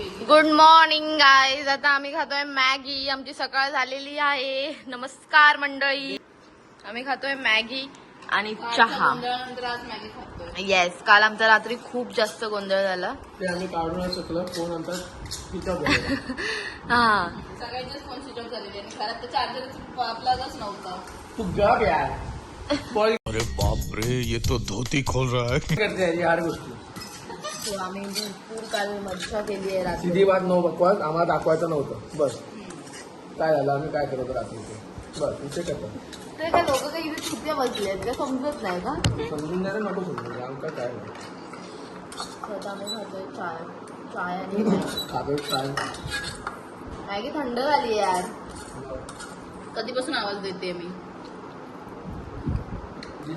Good morning guys आता आम्ही खातोय मॅगी. आमची सकाळ झालेली आहे. नमस्कार मंडळी. आम्ही खातोय मॅगी आणि चहा. गोंधळानंतर आज मॅगी खातोय. येस काल आमचा रात्री खूप जास्त गोंधळ झाला. ते आम्ही फोन. हा. सगळ्यांचेच फोन स्विच ऑफ झालेले आणि घरात तर चार्जर प्लगच नव्हता. तू गप यार. बॉल अरे बाप रे ये तो धोती खोल रहा है. करते यार हर गोष्टी So, आम्ही भरपूर काल मज्जा केली आहे रात्री. सीधी बात नो बकवास आम्हाला दाखवायचं नव्हतं. बस. काय झालं? आम्ही काय करतो रात्री ते बस इथे करतो. ते काय लोक काही इथे चुक्या बसले आहेत का? समजत नाही का? समजून जायचं नको समजून आमका काय? नाही. So, आता आम्ही खातोय चाय. चाय आणि मॅगी. खातो काय मॅगी थंड झाली यार. कधीपासून आवाज देते मी?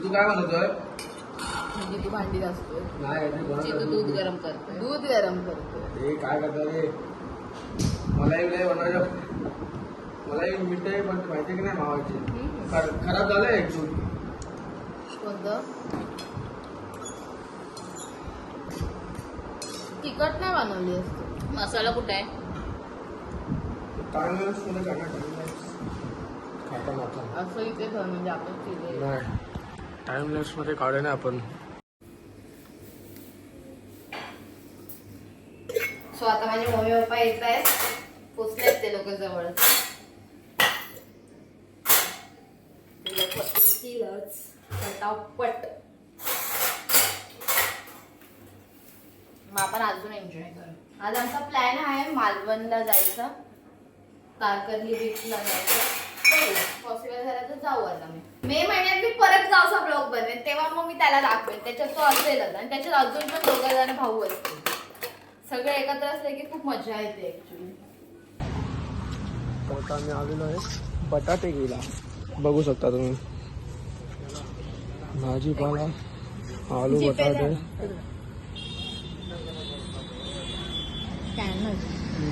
तू काय म्हणतोय म्हणजे तू भांडी घासतोय. नाही कोणाला चितू दूध गरम करतोय. दूध गरम करतोय. हे. काय करतात रे? मलाही लय बनवायचं मलाही मिळते पण माहिती की नाही खर- खराब दूध कोणतं? तिखट नाही बनवली असते मसाला कुठे आहे? मध्ये काय खाता खाता. असं इथे म्हणजे आपण केले नाही. टाइमलेस मध्ये काढे ना आपण सो आता माझे मम्मी पप्पा येत आहेत पोचलेत ते लोक जवळ. ते लोक पटापट. मग आपण अजून एन्जॉय करू. आज आमचा प्लॅन आहे मालवणला जायचा. तारकर्ली बीचला जायचं. पॉसिबल झालं तर जाऊ आता मी. मे महिन्यात मी परत जाऊचा ब्लॉग बनवेन तेव्हा मग मी त्याला दाखवेन. त्याच्यात तो असेलच आणि त्याच्यात अजून पण दोघं जण भाऊ असतील सगळे एकत्र असले की खूप मजा येते ऍक्च्युली तर आता आम्ही आलेलो आहे बटाटे गेला बघू शकता तुम्ही. भाजीपाला आलू बटाटे.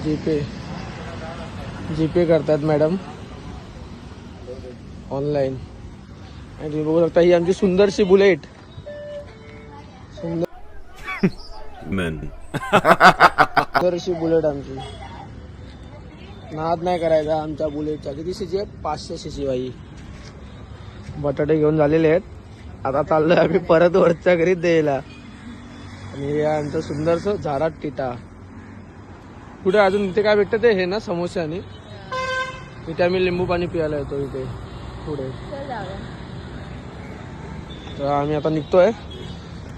जीपे. जीपे करतात मॅडम. ऑनलाईन. आणि तुम्ही बघू शकता ही आमची सुंदरशी बुलेट. सुंदर दरशी बुलेट आमची. नाद नाही करायचा आमच्या बुलेटचा किती सीसी आहे पाचशे सीसी बाई. बटाटे घेऊन झालेले आहेत. आता चाललोय आम्ही परत वरच्या घरी द्यायला. आणि आमचं सुंदरस झारात टिटा. कुठे अजून इथे काय भेटतं ते? हे ना समोसे आणि. इथे आम्ही लिंबू पाणी पियाला येतो इथे. पुढे. तर आम्ही आता निघतोय.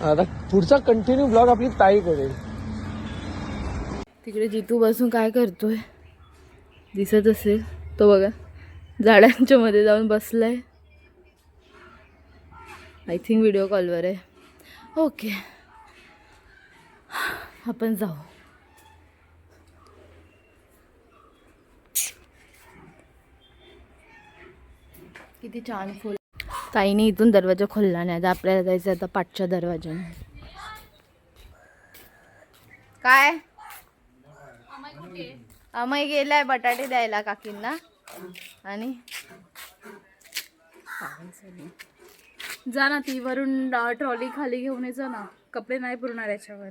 आता पुढचा कंटिन्यू ब्लॉग आपली ताई करेल. तिकडे जितू बसून काय करतोय? दिसत असेल. तो बघा झाडांच्या मध्ये जाऊन बसलाय. आय थिंक व्हिडिओ कॉलवर आहे. ओके आपण जाऊ. किती छान फुल. ताईने इथून दरवाजा खोलला नाही आता. आपल्याला जायचं आता पाठच्या दरवाजाने काय? अमय गेलाय बटाटे द्यायला काकींना. आणि जा ना ती वरून ट्रॉली खाली घेऊन ये जा ना. कपडे नाही पुरणार याच्यावर.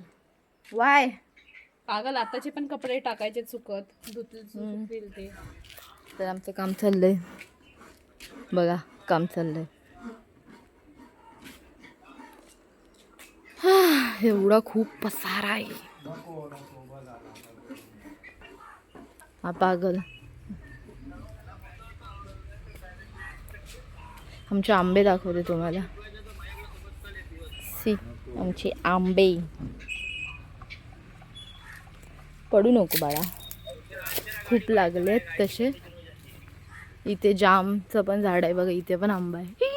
वाय. पागल आताचे पण कपडे टाकायचे चुकत. धुतले ते. तर आमचं काम चाललंय. बघा काम चाललंय. हा, एवढा खूप पसारा आहे. हा पागल. आमचे आंबे दाखवते तुम्हाला. सी आमचे आंबे. पडू नको बाळा. खूप लागलेत तसे. इथे जामचं पण झाड आहे बघा इथे पण आंबा आहे.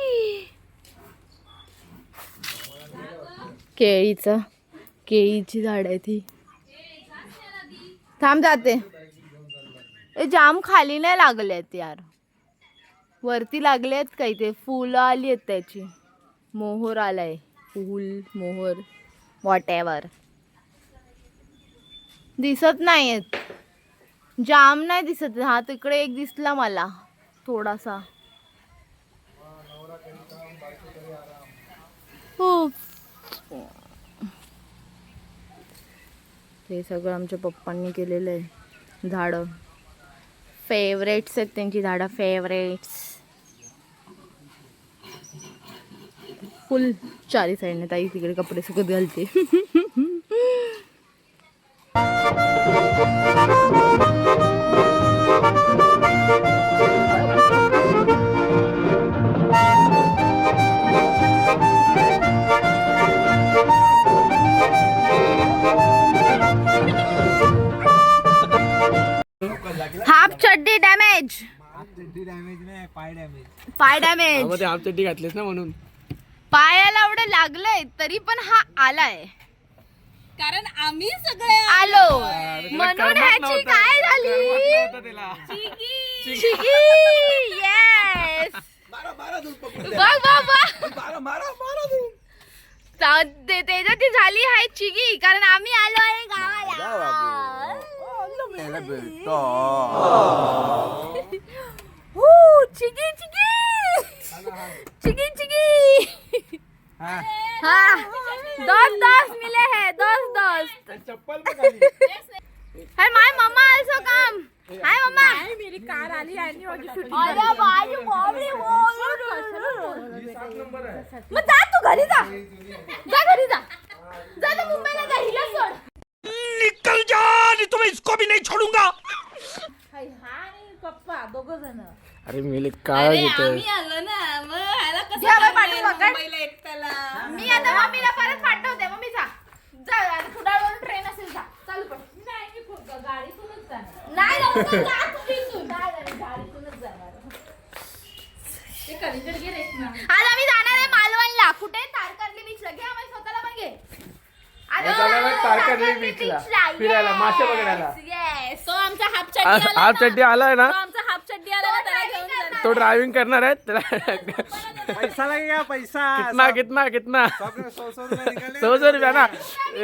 केळीचं केळीची झाड आहे ती. थांब जाते. ते जाम खाली नाही लागलेत यार. वरती लागले आहेत काही ते. फुलं आली आहेत त्याची. मोहर आलाय. फूल मोहर वॉट एवर दिसत नाहीयेत. जाम नाही दिसत. हा तिकडे एक दिसला मला. थोडासा. हो हे सगळं आमच्या पप्पांनी केलेलं आहे. झाडं. फेवरेट्स आहेत त्यांची झाडं फेवरेट्स फुल चारी साईडने ताई तिकडे कपडे सुकत घालते. मध्ये हाफ चड्डी घातलीस ना म्हणून पायाला एवढं लागलंय तरी पण हा आलाय कारण आम्ही सगळे आलो म्हणून ह्याची काय झाली चिकी येस बघ बघ बघ त्याच्यात झाली आहे चिगी कारण आम्ही आलो आहे गावाला हू, चिगी चिगी चिगी चिगी! हाँ. दस दस मिले हैं दस दस चप्पल. Hi my mamma also come. Hi mamma Mary car आली आणि अरे बाई बाबरी मग जा तू घरी जा. जा घरी जा. जा तू मुंबईला जा हिला सोड. निकल जा नहीं तो मैं इसको भी नहीं छोड़ूंगा. अरे मेले काय घेतोय आम्ही आलो ना मग ह्याला कसं घ्या बाई, करणार पाठवू का? मुंबईला एकट्याला. मी आता मम्मीला परत पाठवते मम्मी जा. जा कुडाळवरून ट्रेन असेल जा. चालू पण नाही लवकर जा तुम्ही इथून. नाही, नाही, गाडीतूनच जाणार. आज आम्ही जाणार आहे मालवणला. कुठे? तारकर्ली बीचला घे आम्ही स्वतःला पण घे. आज हे तारकर्ली. फिरायला, मासे बघायला. तो आमचा हाफ चड्डी आज आला हाफ चड्डी आलाय ना. तो आमचा तो ड्राइविंग करना त्याला पैसा लगेगा पैसा। कितना कितना कितना? सौ सौ रुपये ना?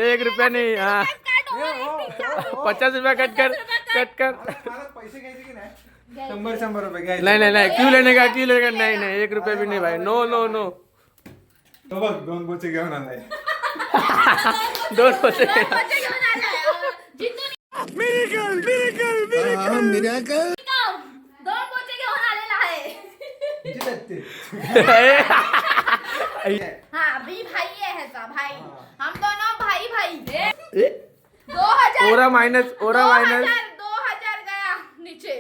एक रुपया नहीं हाँ। पचास रुपया कट कर कट कर। मला पैसे घ्यायचे की नाही? शंभर शंभर रुपये नहीं नहीं नहीं क्यों लेने का क्यों लेने का नहीं नहीं एक रुपया भी नहीं भाई। नो नो नो तो बघ दोन बोचे घेऊन आलाय दोन होते बच्चे घेऊन आलाय. हाँ भी भाई है ह्याचा भाई। हम दोनों भाई भाई दो हजार ओरा माइनस ओरा दो माइनस हजार दो हजार गया नीचे।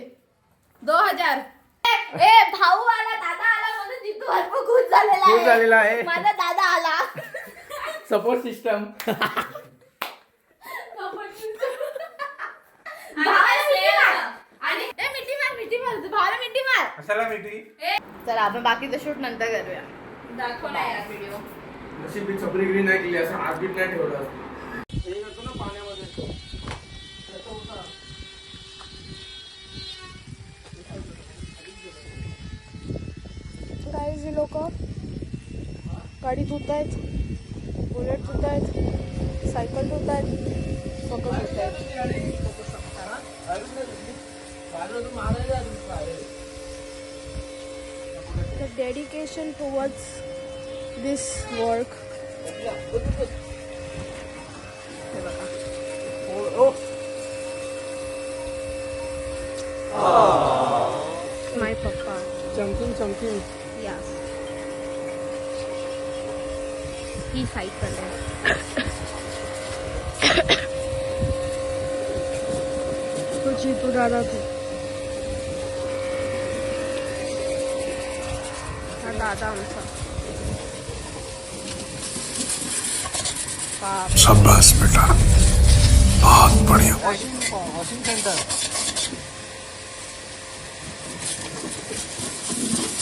दो हजार। ए, ए भाऊ आला दादा आला म्हणून जितू भरपूर खुश झालेला खुश झालेला आहे. माझा दादा आला. सपोर्ट सिस्टम भावाला मिठी मार आणि ए मिठी मार मिठी मार भावाला मिठी मार कशाला मिठी चला आपण बाकीचं शूट नंतर करूया. दाखव ना यार व्हिडिओ मी गिरी नाही केली असं हात बीत नाही ठेवलं हे करतो ना पाण्यामध्ये. गाईज हे लोक गाडी धुत आहेत बुलेट धुत आहेत सायकल धुत आहेत सगळं धुत आहेत dedication towards this work my papa चमकीन चमकीन yes he cycle आहे तो जीतू दादा तू दादा बाप। शाबाश बेटा। बहुत बढ़िया। वॉशिंग सेंटर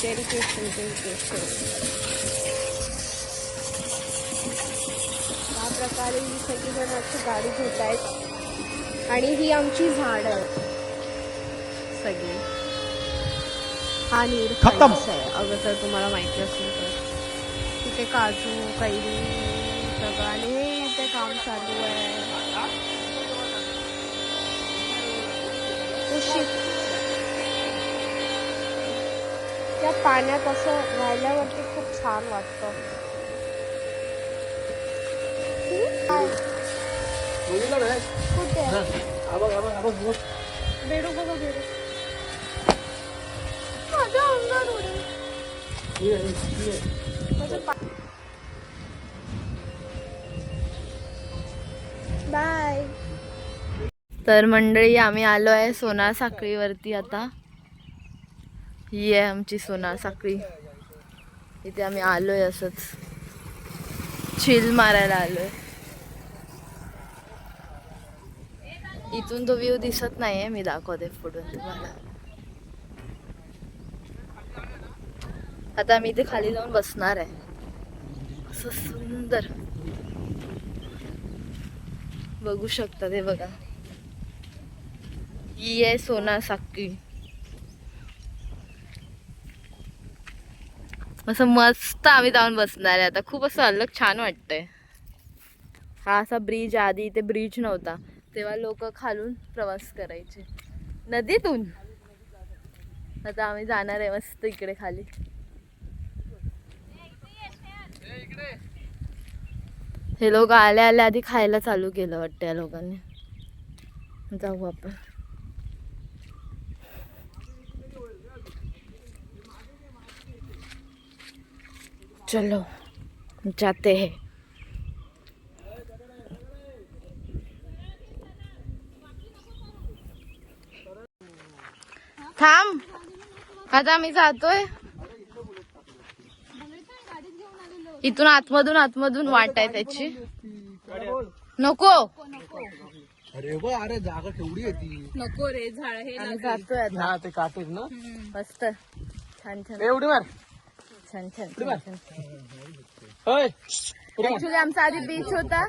डेडिकेशन डेडिकेशन प्रकारे ही सगळीजण आमची गाडी धुत आहेत आणि ही आमची झाड. आहेत सगळी. हा नीर खायचा आहे. अगं जर तुम्हाला माहिती असेल तर. तिथे काजू कैरी सगळं आणि हे इथे काम चालू आहे. त्या पाण्यात असं राहिल्यावरती खूप छान वाटतं. कुठे? बघ, बघ, बघ, बघ. बेडू बघा बेडू माझ्या अंगावर उडेल. ही आहे, ही आहे. माझं पा- बाय. तर मंडळी आम्ही आलो आहे सोनार साखळीवरती आता. ही आहे आमची सोनार साखळी. इथे आम्ही आलोय असंच. चिल मारायला आलोय. इथून तो व्ह्यू दिसत नाहीये मी दाखवते पुढून तुम्हाला. आता मी इथे खाली जाऊन बसणार आहे. असं सुंदर. बघू शकता ते बघा. ही आहे सोना साक्की असं मस्त आम्ही जाऊन बसणार आहे. आता खूप असं अलग छान वाटतंय. हा असा ब्रिज आधी इथे ब्रिज नव्हता. तेव्हा लोक खालून प्रवास करायचे. नदीतून. आता आम्ही जाणार आहे मस्त इकडे खाली. हे लोक आले आले आधी खायला चालू केलं वाटतं या लोकांनी. जाऊ आपण. चलो जाते हैं. थांब. आता आम्ही जातोय. इथून आतमधून आतमधून वाट आहे त्याची. नको. अरे बा अरे जागा केवढी आहे ती. नको रे झाड हे आम्ही जातोय आता. हा ते काटेच ना. मस्त. छान छान. एवढी मार. छान छान छान छान. होय. ऍक्च्युली आमचा आधी बीच होता.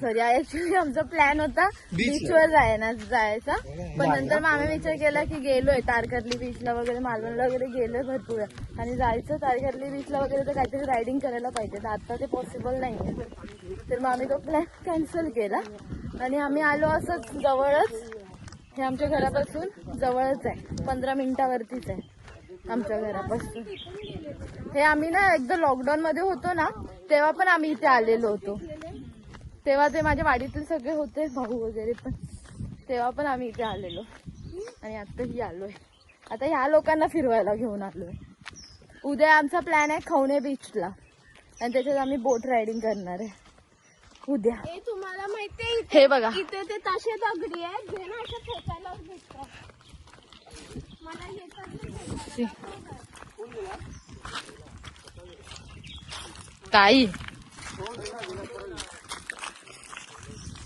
सॉरी ऍक्च्युली आमचा प्लॅन होता. बीचवर जायना जायचा. पण नंतर मग आम्ही विचार केला की गेलोय तारकर्ली बीचला वगैरे मालवणला वगैरे गेलोय भरपूर. आणि जायचं तारकर्ली बीचला वगैरे तर काहीतरी रायडिंग करायला पाहिजे. तर आता ते पॉसिबल नाही तर मग आम्ही तो प्लॅन कॅन्सल केला. आणि आम्ही आलो असंच जवळच. हे आमच्या घरापासून जवळच आहे. पंधरा मिनिटावरतीच आहे. आमच्या घरापासून. हे आम्ही ना एकदा लॉकडाऊन मध्ये होतो ना तेव्हा पण आम्ही इथे आलेलो होतो. तेव्हा ते माझ्या वाडीतील सगळे होते भाऊ वगैरे पण. तेव्हा पण आम्ही इथे आलेलो. आणि आताही आलोय. आता ह्या लोकांना फिरवायला घेऊन आलोय. उद्या आमचा प्लॅन आहे खवणे बीचला आणि त्याच्यात आम्ही बोट रायडिंग करणार आहे. उद्या. तुम्हाला माहितीये हे बघा. इथे ते तसे दगडी आहेत. मला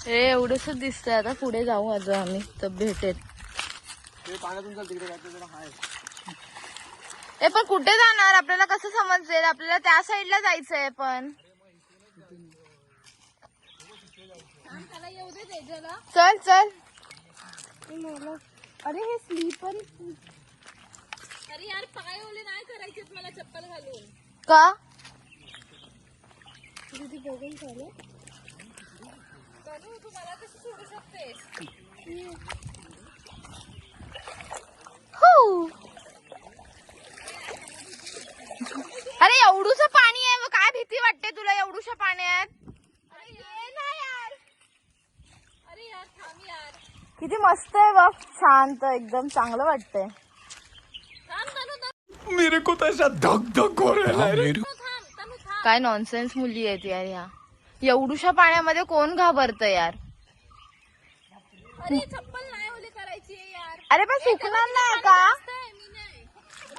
हे एवढंच दिसतंय. आता पुढे जाऊ अजून आम्ही. तर भेटेल. ते पाण्यातून चल तिकडे काहीतरी जरा हाय. ए पण कुठे जाणार? आपल्याला कसं समजेल आपल्याला त्या साईडला जायचंय पण. चल चल. अरे हे स्लीपर. अरे यार पाय ओले नाही करायचे मला चप्पल घालून. का? दीदी बघून चालू तू मला कसं सोडू शकतेस. हो. अरे एवढूस पाणी आहे काय भीती वाटते तुला? एवढूशा पाण्यात अरे ये ना यार अरे यार थांब यार किती मस्त आहे बघ शांत एकदम चांगलं वाटतंय. मेरे को तो ऐसा धक धक हो रहा है मेरे काय नॉनसेन्स मुली आहेत यार ह्या. एवढूशा पाण्यामध्ये कोण घाबरतं यार? अरे चप्पल नाही ओली करायची आहे यार अरे पण सुकणार नाही का?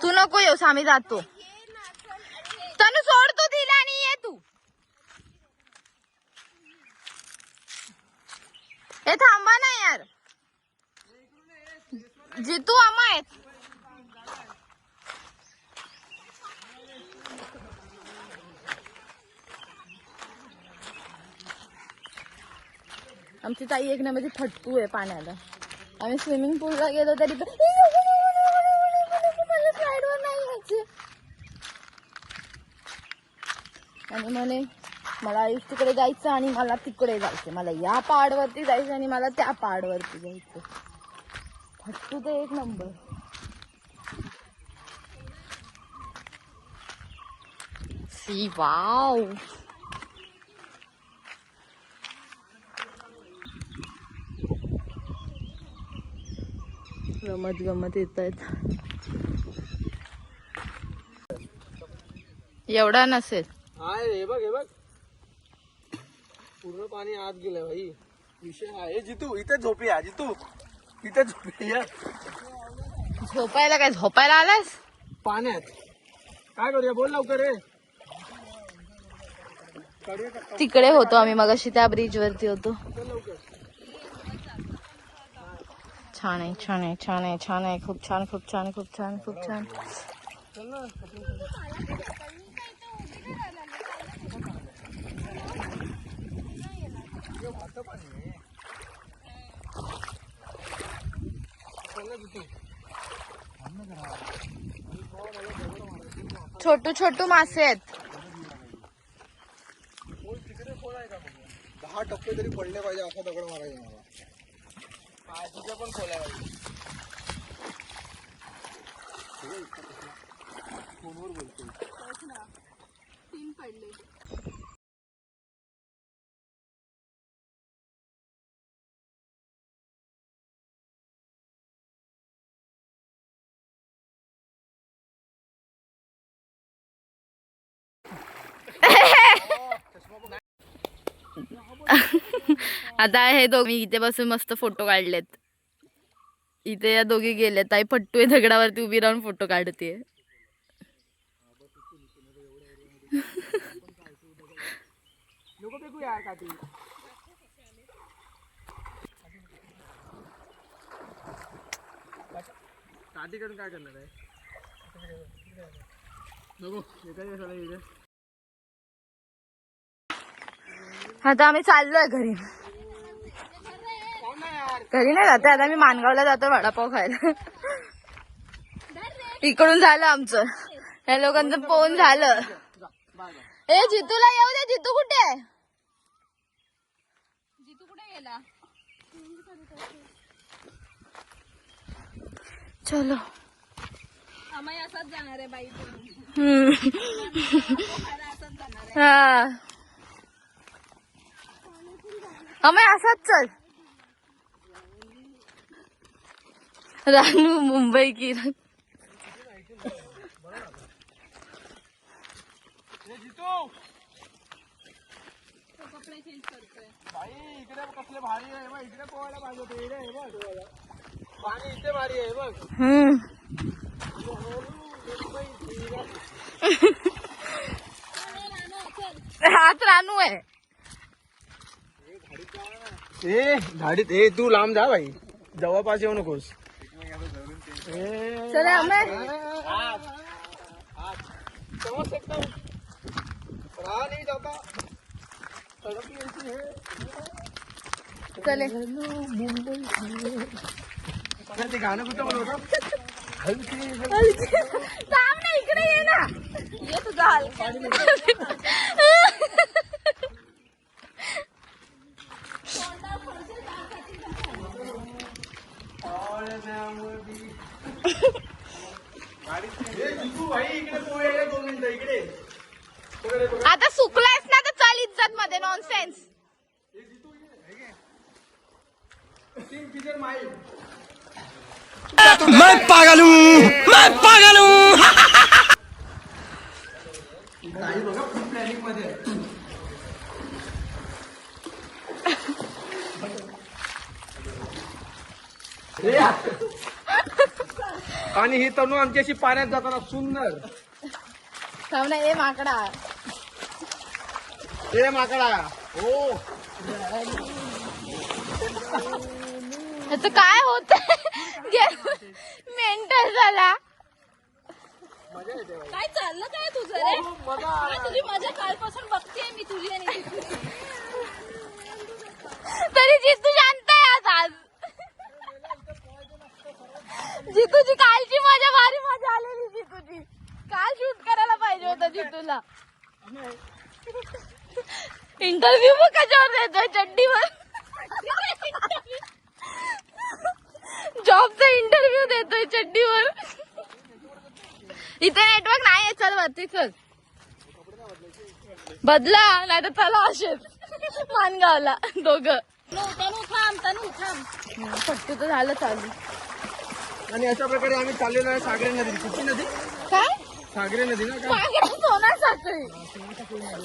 तू नको येऊस आम्ही जातो. ये तनु सोड तू तिला आणि ये तू. हे थांबा ना यार. जितू आम्हा आहेत आमची ताई एक नंबरची फटकू आहे पाण्याला आम्ही स्विमिंग पूलला गेलो तरी पण मला स्लाईडवर नाही आणि म्हणे मला आयुष तिकडे जायचं आणि मला तिकडे जायचं मला या पहाडवरती जायचं आणि मला त्या पहाडवरती जायचं फटकू तर एक नंबर. C wow. गमत गमत येत आहेत. एवढा नसेल. हाय बघ हे बघ. पूर्ण पाणी आत गेलं भाई. विषय आहे जितू इथे झोपी आहे जितू. झोपूया झोपायला काय झोपायला आलास? पाण्यात. काय करूया बोल लवकर रे तिकडे होतो आम्ही मगाशी त्या ब्रिज वरती होतो. छान आहे छान आहे छान आहे छान आहे. खूप छान खूप छान खूप छान खूप छान. छोटू छोटू मासे आहेत. दहा टक्के तरी पडले पाहिजे असा दगड मारायचा मला तुझं पण खोलाय पाहिजे फोनवर बोलतोय. आता हे दोघी इथे बसून मस्त फोटो काढलेत. इथे या दोघी गेल्यात. ताई पट्टू आहे दगडावरती उभी राहून फोटो काढते. काय करणार आहे? आता आम्ही चाललोय घरी. घरी नाही जाते आता मी मानगावला जातो वडापाव खायला. इकडून झालं आमचं. या लोकांचं पोन झालं. ए जितूला येऊ दे जितू कुठे आहे? जितू कुठे गेला? चलो. आम्ही असाच जाणार आहे बाई हा. अमय असाच चल. भारी आहे बघ हम्म। हाच रानू आहे ए ए तू लांब जा भाई. जवळपास येऊ नकोस. चल अमय समज हूँ रहा नहीं जाता सड़क ऐसी है. चले. अरे ते गाणं कुठं बनवतं हलकी थांब ना इकडे ये ना. ये तुझा हलका. पोहायला दोन मिनिटं इकडे आता सुकलायस ना तर चाल इज्जत मध्ये नॉनसेन्स मैं पागल हूँ मैं पागल हूँ। काही बघा फुल प्लॅनिंगमध्ये आणि ही तनू आमची अशी पाण्यात जाताना सुंदर. ए माकडा. ए माकडा. हो. ह्याचं काय होत मेंटल झाला. काय चाललं काय तुझं रे? काय तुझी मजा कालपासून बघतेय मी तुझी आणि. तरी जितू शांत आहे आज आज जितूची कालची मजा भारी मजा आलेली जितूची. काल शूट करायला पाहिजे होतं जितूला. इंटरव्ह्यू मग कशावर देतोय चड्डीवर? जॉबचा इंटरव्ह्यू देतोय चड्डीवर. इथे नेटवर्क नाही आहे चल वरती चल. बदला नाही तर चला असेच. मानगावला दोघं. तनू तनू थांब तनू थांब पट्टू तर झालं चालू. आणि अशा प्रकारे आम्ही चाललेलो आहे सागरी नदी कुठली नदी? काय? सागरी नदी ना काय? पागल सोना साखळी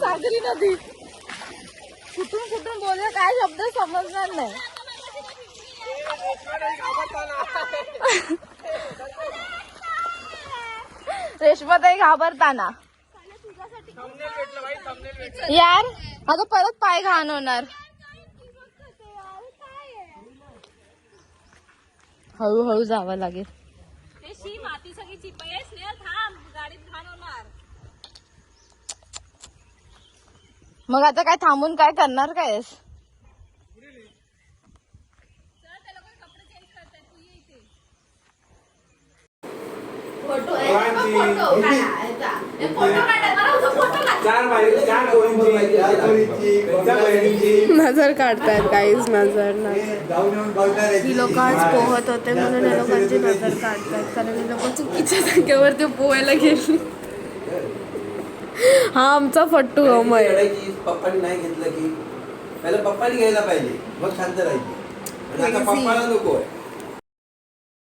सागरी नदी. कुठून कुठून बोलले काय शब्द समजणार नाही. रेशमाताई घाबरताना. यार अगं परत पाय घाण होणार. हळूहळू जावं लागेल. ते शी माती सगळी चिपळे स्नेहल थांब. गाडीत घाण होणार. मग आता काय थांबून काय करणार कायस फोटो फोटो नजर काढतायत काहीच नजर ही लोक आज पोहत होते म्हणून या लोकांची नजर काढतायत कारण ही लोक चुकीच्या जागेवर ते पोहायला गेली. हा आमचा फट्टू अमय. पप्पानी नाही घेतलं की पहिला पप्पानी घ्यायला पाहिजे मग शांत राहायची. आणि आता पप्पाला नको आहे.